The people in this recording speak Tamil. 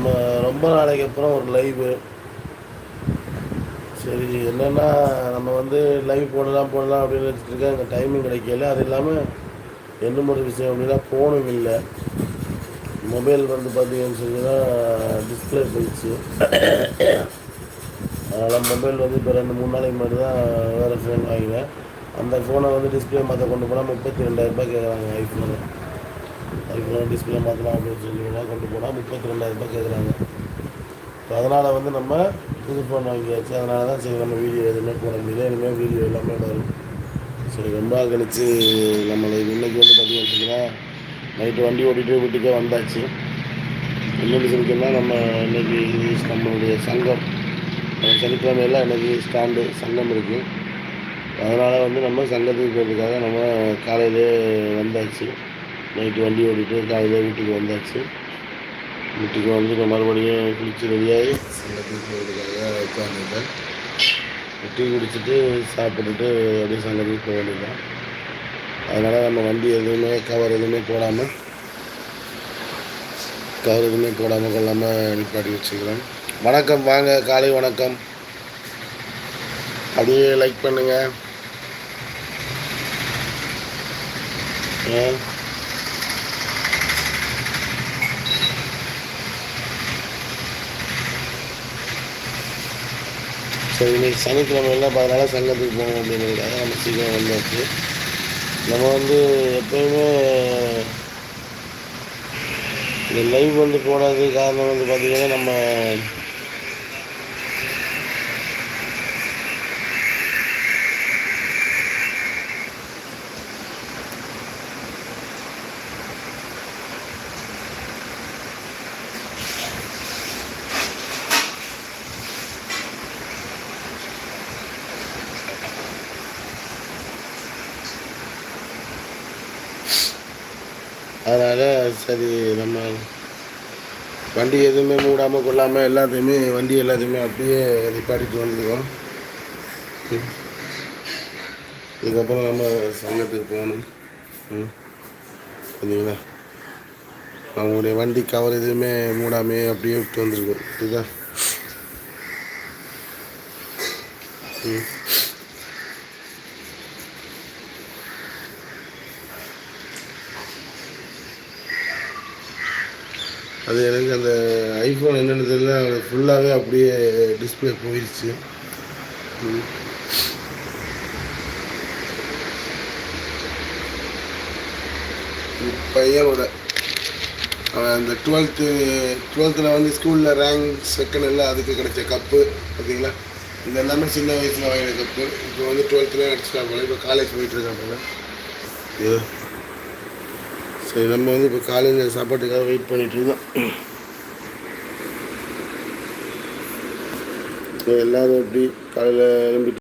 நம்ம ரொம்ப நாளைக்கு அப்புறம் ஒரு லைவு சரி என்னென்னா நம்ம வந்து லைவ் போடலாம் போடலாம் அப்படின்னு வச்சுட்டு இருக்கேன் அங்கே டைமிங் கிடைக்கல. அது இல்லாமல் என்ன ஒரு விஷயம் அப்படின்னா ஃபோனும் இல்லை. மொபைல் வந்து பார்த்தீங்கன்னு சொன்னீங்கன்னா டிஸ்பிளே போயிடுச்சு. அதனால் மொபைல் வந்து இப்போ ரெண்டு மூணு நாளைக்கு முன்னாடி தான் வேறு ஃபோன் வாங்கினேன். அந்த ஃபோனை வந்து டிஸ்பிளே மாற்ற கொண்டு போனால் முப்பத்தி ரெண்டாயிரரூபா கேட்குறாங்க ஐஃபோனு ஐஃபோன் டிஸ்பிளே மாற்றலாம் அப்படின்னு சொல்லி கொண்டு போனால் முப்பத்தி ரெண்டாயிரரூபா கேட்குறாங்க இப்போ அதனால் வந்து நம்ம புது ஃபோன் வாங்கியாச்சு. அதனால தான் சரி நம்ம வீடியோ எதுவுமே போட முடியல. இனிமேல் வீடியோ எல்லாமே வரும். சரி ரொம்ப கழித்து கழிச்சு நம்மளை இன்னைக்கு வந்து பார்த்தீங்கன்னா நைட்டு வண்டி ஓட்டிகிட்டு வீட்டுக்கே வந்தாச்சு. இன்னொன்று சொல்லிக்கணும்னா நம்ம இன்னைக்கு நம்மளுடைய சங்கம். நம்ம சனிக்கிழமையில் இன்னைக்கு ஸ்டாண்டு சங்கம் இருக்குது அதனால் வந்து நம்ம சங்கத்துக்கு போகிறதுக்காக நம்ம காலையிலே வந்தாச்சு. நைட்டு வண்டி ஓட்டிகிட்டு காலையிலே வீட்டுக்கு வந்தாச்சு. வீட்டுக்கு வந்து மறுபடியும் குளிச்சு ரெடியாகி போகிறதுக்காக உட்காந்துருக்கேன் டீ குடிச்சிட்டு சாப்பிட்டுட்டு அப்படியே சங்கத்துக்கு போக வேண்டியதுதான். அதனால் நம்ம வண்டி எதுவுமே கவர் எதுவுமே போடாமல் கவர் எதுவுமே போடாமல் கொள்ளாமல் நிப்பாட்டி வச்சுக்கிறோம். வணக்கம் வாங்க காலை வணக்கம். அப்படியே லைக் பண்ணுங்க. ஸோ இன்றைக்கி இன்னைக்கு சனிக்கிழமையில் அதனால சங்கத்துக்கு போகணும் அப்படிங்கிறதுக்காக நம்ம சீக்கிரம் வந்தாச்சு. நம்ம வந்து எப்பயுமே இந்த லைவ் வந்து போடாதது காரணம் வந்து பார்த்திங்கன்னா நம்ம அதனால் சரி நம்ம வண்டி எதுவுமே மூடாமல் கொள்ளாமல் எல்லாத்தையுமே வண்டி எல்லாத்தையுமே அப்படியே நிப்பாட்டிட்டு வந்துடுவோம் ம். இதுக்கப்புறம் நம்ம சங்கத்துக்கு போகணும். ம். சரிங்களா? அவங்களுடைய வண்டி கவர் எதுவுமே மூடாமே அப்படியே விட்டு வந்திருக்கோம். இதுதான் ம். அது எனக்கு அந்த ஐஃபோன் என்னென்னு தெரியல ஃபுல்லாகவே அப்படியே டிஸ்பிளே போயிடுச்சு பையனோட. அவன் அந்த டுவெல்த்து டுவெல்த்தில் வந்து ஸ்கூலில் ரேங்க் செகண்ட் எல்லாம் அதுக்கு கிடைச்ச கப்பு பார்த்தீங்களா? இது எல்லாமே சின்ன வயசில் வாங்கின கப்பு இப்போ வந்து டுவெல்த்துலேயே அடிச்சிட்டா போல இப்போ காலேஜ் போயிட்டுருக்கான் போல. ஏ சரி நம்ம வந்து இப்போ காலையில் சாப்பாட்டுக்காக வெயிட் பண்ணிட்டு இருந்தோம் எல்லாரும் எப்படி காலையில் எழும்பிட்டு